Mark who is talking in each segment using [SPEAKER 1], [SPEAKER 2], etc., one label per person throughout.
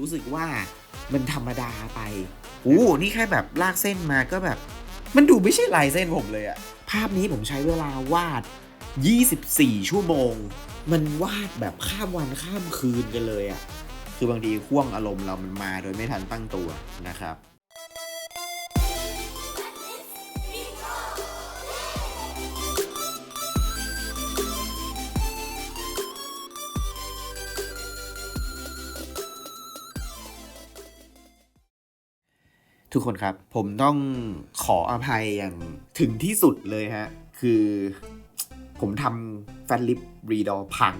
[SPEAKER 1] รู้สึกว่ามันธรรมดาไปโอ้นี่แค่แบบลากเส้นมาก็แบบ มันดูไม่ใช่ลายเส้นผมเลยอะภาพนี้ผมใช้เวลาวาด 24 ชั่วโมง มันวาดแบบข้ามวันข้ามคืนกันเลยอะคือบางทีห่วงอารมณ์เรามันมาโดยไม่ทันตั้งตัวนะครับ ทุกคนครับ ผมต้องขออภัยอย่างถึงที่สุดเลยฮะ คือผมทำแฟนลิปรีดอพัง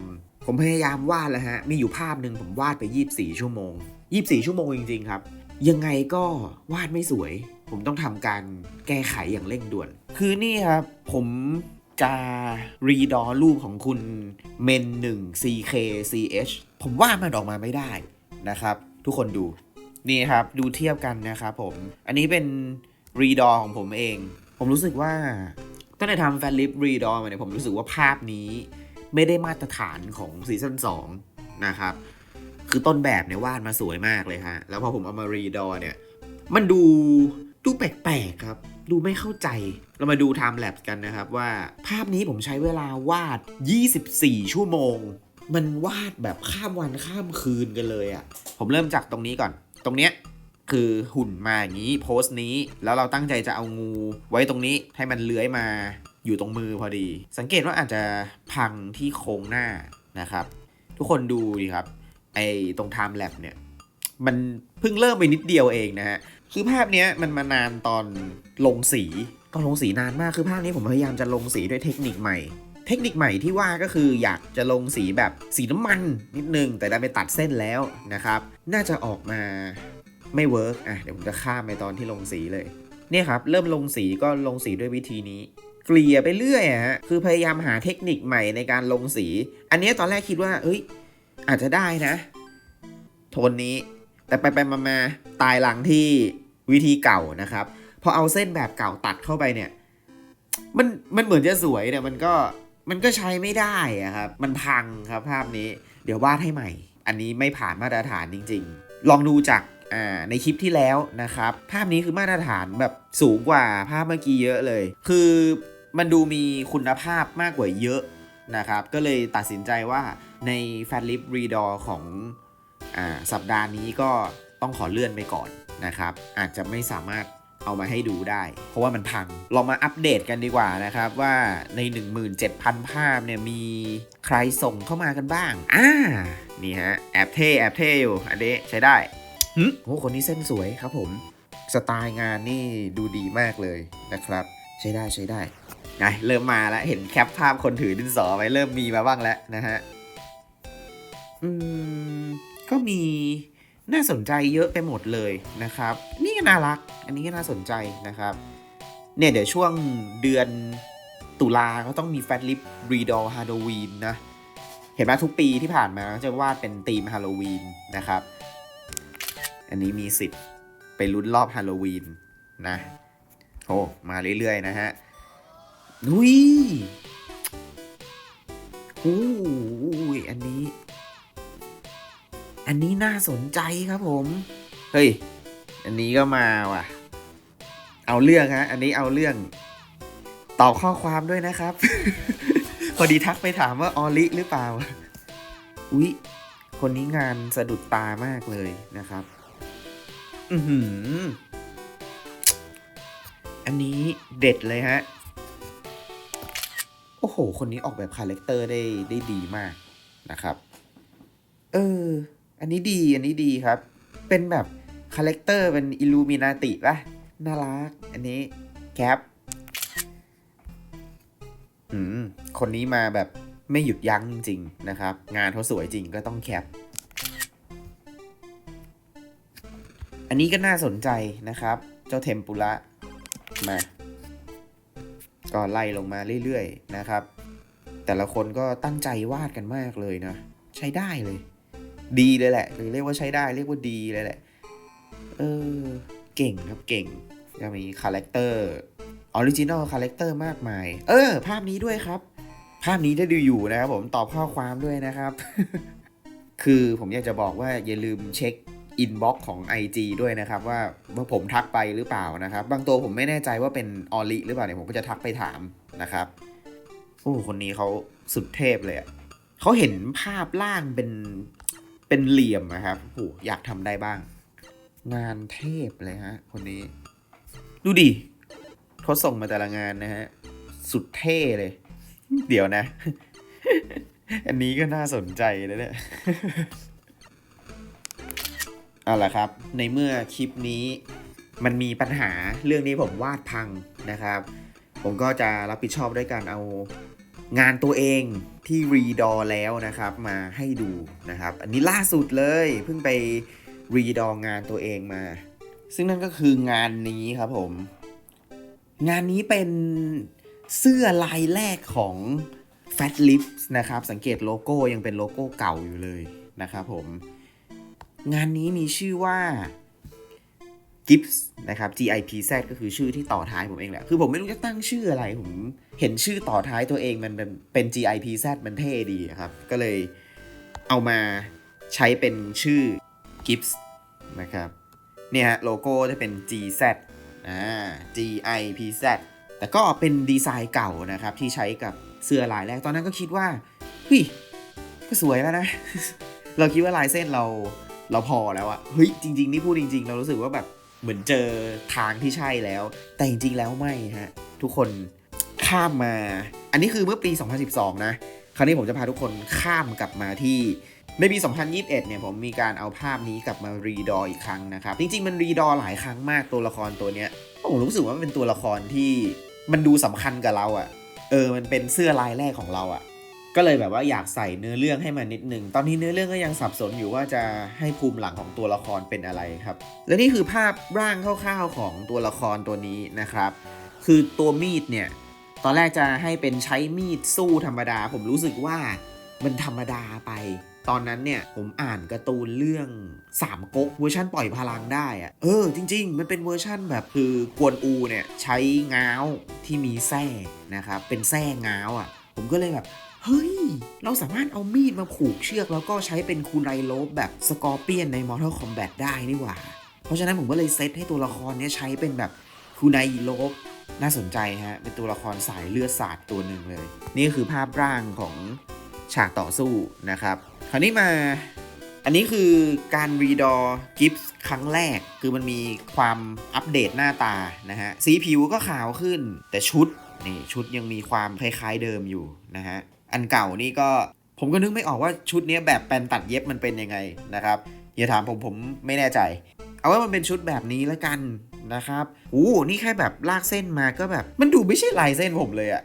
[SPEAKER 1] ผมพยายามวาดแล้วฮะ มีอยู่ภาพหนึ่งผมวาดไป 24 ชั่วโมง 24 ชั่วโมงจริง ๆ ครับ ยังไงก็วาดไม่สวย ผมต้องทำการแก้ไขอย่างเร่งด่วน คือนี่ครับ ผมจะรีดอรูปของคุณเมน1 CK CH ผมวาดมันออกมาไม่ได้นะครับ ทุกคนดู นี่ครับดูเทียบกันนะครับผม อันนี้เป็นรีดอของผมเอง ผมรู้สึกว่าตั้งแต่ทำแฟนลิปรีดอมาเนี่ยผมรู้สึกว่าภาพนี้ไม่ได้มาตรฐานของซีซั่น2นะครับ คือต้นแบบเนี่ยวาดมาสวยมากเลยฮะ แล้วพอผมเอามารีดอเนี่ย มันดูดูแปลกๆครับ ดูไม่เข้าใจ เรามาดูไทม์แลปกันนะครับว่าภาพนี้ผมใช้เวลาวาด 24 ชั่วโมง มันวาดแบบข้ามวันข้ามคืนกันเลยอะ่ะ ผมเริ่มจากตรงนี้ก่อน ตรงเนี้ยคือหุ่นมาอย่างนี้โพสต์นี้ แล้วเราตั้งใจจะเอางู ไว้ตรงนี้ให้มันเลื้อยมาอยู่ตรงมือพอดี สังเกตว่าอาจจะพังที่โครงหน้านะครับ ทุกคนดูดิครับ ไอตรงไทม์แลปเนี่ย มันเพิ่งเริ่มไปนิดเดียวเองนะฮะ คือภาพเนี้ยมันมานานตอนลงสี ตอนลงสีนานมาก คือภาพนี้ผมพยายามจะลงสีด้วยเทคนิคใหม่ เทคนิคใหม่ที่ว่าก็คืออยากจะลงสีแบบสีน้ำมันนิดนึง แต่ได้ไปตัดเส้นแล้วนะครับ น่าจะออกมาไม่เวิร์กอะเดี๋ยวผมจะข้ามไปตอนที่ลงสีเลยเนี่ยครับ เริ่มลงสีก็ลงสีด้วยวิธีนี้ เกลี่ยไปเรื่อยฮะคือพยายามหาเทคนิคใหม่ในการลงสี อันนี้ตอนแรกคิดว่า เอ้ย อาจจะได้นะ โทนนี้ แต่ไปไปมามาตายหลังที่วิธีเก่านะครับพอเอาเส้นแบบเก่าตัดเข้าไปเนี่ย มันมันเหมือนจะสวยเนี่ยมันก็ มันก็ใช้ไม่ได้อะครับ มันพังครับภาพนี้ เดี๋ยววาดให้ใหม่ อันนี้ไม่ผ่านมาตรฐานจริง ๆ ลองดูจากในคลิปที่แล้วนะครับ ภาพนี้คือมาตรฐานแบบสูงกว่าภาพเมื่อกี้เยอะเลย คือมันดูมีคุณภาพมากกว่าเยอะนะครับ ก็เลยตัดสินใจว่าในแฟนลิปรีดอของอสัปดาห์นี้ก็ต้องขอเลื่อนไปก่อนนะครับ อาจจะไม่สามารถ เอามาให้ดูได้ เพราะว่ามันพัง ลองมาอัปเดตกันดีกว่านะครับ ว่าใน 17,000 ภาพเนี่ยมีใครส่งเข้ามากันบ้าง อ่า นี่ฮะ แอบเท่แอบเท่อยู่ อันนี้ใช้ได้หึโอ้คนนี้เส้นสวยครับผม สไตล์งานนี่ดูดีมากเลยนะครับ ใช้ได้ใช้ได้ไงเริ่มมาแล้วเห็นแคปภาพคนถือดินสอไว้เริ่มมีมาบ้างแล้วนะฮะ อืม ก็มี น่าสนใจเยอะไปหมดเลยนะครับ นี่ก็น่ารัก อันนี้ก็น่าสนใจนะครับ เนี่ยเดี๋ยวช่วงเดือนตุลาก็ต้องมีแฟตลิปรีดอฮาโลวีนนะ เห็นไหมทุกปีที่ผ่านมาจะวาดเป็นธีมฮาโลวีนนะครับ อันนี้มีสิทธิ์ไปลุ้นรอบฮาโลวีนนะโอ้มาเรื่อยๆนะฮะนุ้ยโอ้ยอันนี้ อันนี้น่าสนใจครับผม เฮ้ย อันนี้ก็มาว่ะ เอาเรื่องฮะ อันนี้เอาเรื่อง ตอบข้อความด้วยนะครับ พอดีทักไปถามว่าออลิหรือเปล่า อุ๊ย คนนี้งานสะดุดตามากเลยนะครับ อือหือ อันนี้เด็ดเลยฮะ โอ้โห คนนี้ออกแบบคาแรคเตอร์ได้ได้ดีมากนะครับ เออ อันนี้ดีอันนี้ดีครับ เป็นแบบคาแรคเตอร์เป็นอิลูมินาติป่ะน่ารัก อันนี้แคปอืม คนนี้มาแบบไม่หยุดยั้งจริง ๆ นะครับ งานเขาสวยจริงก็ต้องแคป อันนี้ก็น่าสนใจนะครับ เจ้าเทมปุระ มา ก็ไล่ลงมาเรื่อย ๆ นะครับ แต่ละคนก็ตั้งใจวาดกันมากเลยนะ ใช้ได้เลย ดีเลยแหละหรือเรียกว่าใช้ได้ เรียกว่าดีเลยแหละ เออ เก่งครับเก่งจะมีคาแรคเตอร์ออริจินอลคาแรคเตอร์มากมาย เออ ภาพนี้ด้วยครับ ภาพนี้ได้ดูอยู่นะครับผมตอบข้อความด้วยนะครับ คือผมอยากจะบอกว่าอย่าลืมเช็คอินบ็อกของ IG ด้วยนะครับว่าว่าผมทักไปหรือเปล่านะครับ บางตัวผมไม่แน่ใจว่าเป็นออลิหรือเปล่าเนี่ยผมก็จะทักไปถามนะครับโอ้คนนี้เขาสุดเทพเลยอะเขาเห็นภาพล่างเป็น เป็นเหลี่ยมนะครับโอ้อยากทำได้บ้าง งานเทพเลยฮะ คนนี้ ดูดิเขาส่งมาแต่ละงานนะฮะ สุดเท่เลย เดี๋ยวนะ อันนี้ก็น่าสนใจนะเนี่ยเอาละครับ ในเมื่อคลิปนี้มันมีปัญหาเรื่องนี้ผมวาดพังนะครับ ผมก็จะรับผิดชอบด้วยการเอา งานตัวเองที่รีดอแล้วนะครับมาให้ดูนะครับ อันนี้ล่าสุดเลยเพิ่งไปรีดองานตัวเองมา ซึ่งนั่นก็คืองานนี้ครับผม งานนี้เป็นเสื้อลายแรกของ Fat Lips นะครับ สังเกตโลโก้ยังเป็นโลโก้เก่าอยู่เลยนะครับผม งานนี้มีชื่อว่า Gips นะครับ G I P Z ก็คือชื่อที่ต่อท้ายผมเองแหละ คือผมไม่รู้จะตั้งชื่ออะไร ผมเห็นชื่อต่อท้ายตัวเองมันเป็น G I P Z มันเท่ดีครับ ก็เลยเอามาใช้เป็นชื่อ Gips นะครับ เนี่ยฮะโลโก้จะเป็น G Z อ่า G I P Z แต่ก็เป็นดีไซน์เก่านะครับ ที่ใช้กับเสื้อลายแรก ตอนนั้นก็คิดว่าเฮ้ยก็สวยแล้วนะ เราคิดว่าลายเส้นเราเราพอแล้วอะเฮ้ยจริง ๆ นี่พูดจริง ๆ เรารู้สึกว่าแบบ เหมือนเจอทางที่ใช่แล้ว แต่จริงๆแล้วไม่ฮะ ทุกคนข้ามมา อันนี้คือเมื่อปี 2012 นะ คราวนี้ผมจะพาทุกคนข้ามกลับมาที่ในปี 2021 เนี่ยผมมีการเอาภาพนี้กลับมารีดออีกครั้งนะครับ จริง ๆ มันรีดอหลายครั้งมากตัวละครตัวเนี้ยผมรู้สึกว่ามันเป็นตัวละครที่มันดูสำคัญกับเราอะเออ มันเป็นเสื้อลายแรกของเราอะ ก็เลยแบบว่าอยากใส่เนื้อเรื่องให้มันนิดนึง ตอนนี้เนื้อเรื่องก็ยังสับสนอยู่ว่าจะให้ภูมิหลังของตัวละครเป็นอะไรครับ และนี่คือภาพร่างคร่าวๆของตัวละครตัวนี้นะครับ คือตัวมีดเนี่ย ตอนแรกจะให้เป็นใช้มีดสู้ธรรมดา ผมรู้สึกว่ามันธรรมดาไป ตอนนั้นเนี่ยผมอ่านการ์ตูนเรื่องสามก๊กเวอร์ชันปล่อยพลังได้อะเออจริง ๆ มันเป็นเวอร์ชั่นแบบคือกวนอูเนี่ยใช้ง้าวที่มีแส้นะครับเป็นแส้ง้าวอะ่ะ ผมก็เลยแบบ เฮ้ย เราสามารถเอามีดมาผูกเชือก แล้วก็ใช้เป็นคูไรโลบแบบสกอร์เปียนใน Mortal Kombat ได้นี่หว่า เพราะฉะนั้นผมก็เลยเซตให้ตัวละครเนี้ยใช้เป็นแบบคูไนโลบน่าสนใจฮะ เป็นตัวละครสายเลือดสาดตัวหนึ่งเลย นี่คือภาพร่างของฉากต่อสู้นะครับ คราวนี้มา อันนี้คือการรีดอกิฟส์ครั้งแรก คือมันมีความอัปเดตหน้าตานะฮะ สีผิวก็ขาวขึ้น แต่ชุด นี่ชุดยังมีความคล้ายๆเดิมอยู่นะฮะ อันเก่านี่ก็ผมก็นึกไม่ออกว่าชุดนี้แบบแปลนตัดเย็บมันเป็นยังไงนะครับอย่าถามผมผมไม่แน่ใจ เอาว่ามันเป็นชุดแบบนี้แล้วกันนะครับอู้นี่แค่แบบลากเส้นมาก็แบบ มันดูไม่ใช่ลายเส้นผมเลยอะ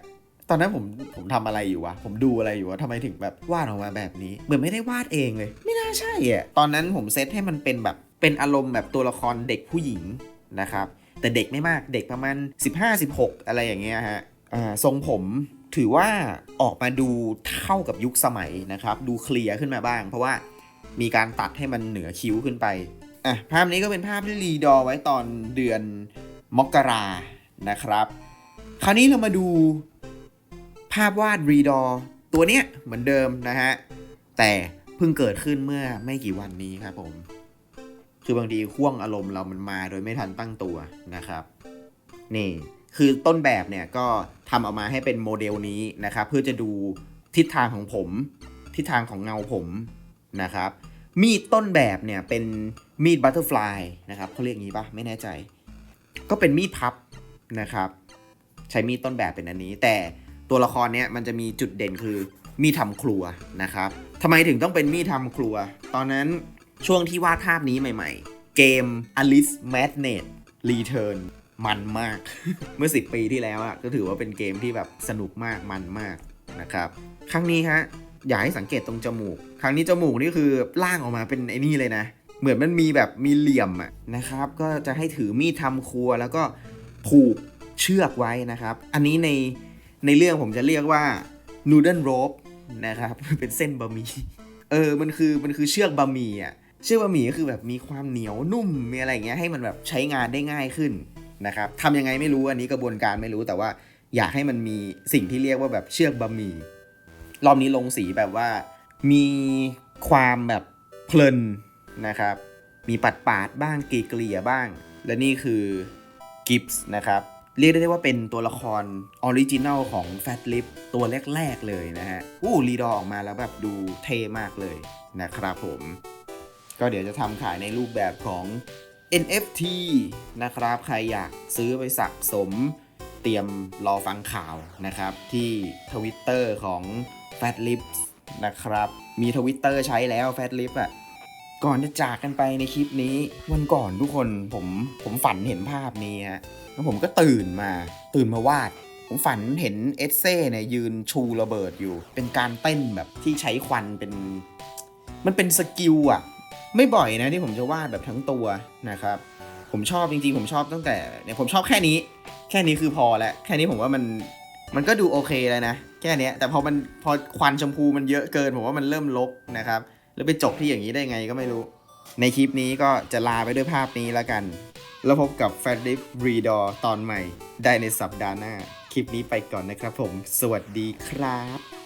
[SPEAKER 1] ตอนนั้นผมผมทำอะไรอยู่วะ ผมดูอะไรอยู่วะทำไมถึงแบบวาดออกมาแบบนี้ เหมือนไม่ได้วาดเองเลย ไม่น่าใช่อะตอนนั้นผมเซตให้มันเป็นแบบเป็นอารมณ์แบบตัวละครเด็กผู้หญิงนะครับ แต่เด็กไม่มากเด็กประมาณ 15-16 อะไรอย่างเงี้ยฮะอ่าทรงผม ถือว่าออกมาดูเท่ากับยุคสมัยนะครับ ดูเคลียร์ขึ้นมาบ้าง เพราะว่ามีการตัดให้มันเหนือคิ้วขึ้นไปอะภาพนี้ก็เป็นภาพที่รีดอไว้ตอนเดือนมกรานะครับ คราวนี้เรามาดูภาพวาดรีดอตัวเนี้ยเหมือนเดิมนะฮะ แต่เพิ่งเกิดขึ้นเมื่อไม่กี่วันนี้ครับผม คือบางทีห่วงอารมณ์เรามันมาโดยไม่ทันตั้งตัวนะครับ นี่ คือต้นแบบเนี่ยก็ทำออกมาให้เป็นโมเดลนี้นะครับเพื่อจะดูทิศทางของผม ทิศทางของเงาผมนะครับ มีดต้นแบบเนี่ยเป็นมีดบัตเตอร์ฟลายนะครับเขาเรียกงี้ปะไม่แน่ใจ ก็เป็นมีดพับนะครับ ใช้มีดต้นแบบเป็นอันนี้ แต่ตัวละครเนี้ยมันจะมีจุดเด่นคือมีดทำครัวนะครับทำไมถึงต้องเป็นมีดทำครัว ตอนนั้นช่วงที่วาดภาพนี้ใหม่ๆ เกม Alice Madness Return มันมาก เมื่อ 10 ปีที่แล้วอะก็ถือว่าเป็นเกมที่แบบสนุกมากมันมากนะครับ ครั้งนี้ฮะอยากให้สังเกตตรงจมูก ครั้งนี้จมูกนี่คือล่างออกมาเป็นไอ้นี่เลยนะ เหมือนมันมีแบบมีเหลี่ยมอะนะครับ ก็จะให้ถือมีดทำครัวแล้วก็ผูกเชือกไว้นะครับ อันนี้ในในเรื่องผมจะเรียกว่า noodle rope นะครับ เป็นเส้นบะหมี่ เออ มันคือ มันคือเชือกบะหมี่อะ เชือกบะหมี่ก็คือแบบมีความเหนียวนุ่ม มีอะไรเงี้ย ให้มันแบบใช้งานได้ง่ายขึ้น นะครับทำยังไงไม่รู้อันนี้กระบวนการไม่รู้แต่ว่าอยากให้มันมีสิ่งที่เรียกว่าแบบเชือกบะหมี่รอบนี้ลงสีแบบว่า มีความแบบเพลินนะครับ มีปัดปาดบ้างเกลี่ยบ้าง และนี่คือกิฟส์นะครับ เรียกได้ว่าเป็นตัวละครออริจินัลของแฟตลิปตัวแรก ๆ เลยนะฮะอู้รีดอออกมาแล้วแบบดูเท่มากเลยนะครับผม ก็เดี๋ยวจะทำขายในรูปแบบของ NFT นะครับ ใครอยากซื้อไปสะสมเตรียมรอฟังข่าวนะครับ ที่ทวิตเตอร์ของ Fat Lips นะครับ มีทวิตเตอร์ใช้แล้ว Fat Lips อะ ก่อนจะจากกันไปในคลิปนี้ วันก่อนทุกคนผมผมฝันเห็นภาพนี้ฮะแล้วผมก็ตื่นมาตื่นมาวาด ผมฝันเห็นเอสเซ่เนี่ยยืนชูระเบิดอยู่ เป็นการเต้นแบบที่ใช้ควันเป็น มันเป็นสกิลอะ ไม่บ่อยนะที่ผมจะวาดแบบทั้งตัวนะครับ ผมชอบจริงๆ ผมชอบตั้งแต่เนี่ยผมชอบแค่นี้ แค่นี้คือพอแล้วแค่นี้ผมว่ามันมันก็ดูโอเคแล้วนะแค่นี้แต่พอมันพอควันชมพูมันเยอะเกิน ผมว่ามันเริ่มลกนะครับ แล้วไปจบที่อย่างนี้ได้ไงก็ไม่รู้ ในคลิปนี้ก็จะลาไปด้วยภาพนี้แล้วกัน แล้วพบกับ f a t l i p Reador ตอนใหม่ ได้ในสัปดาห์หน้า คลิปนี้ไปก่อนนะครับผม สวัสดีครับ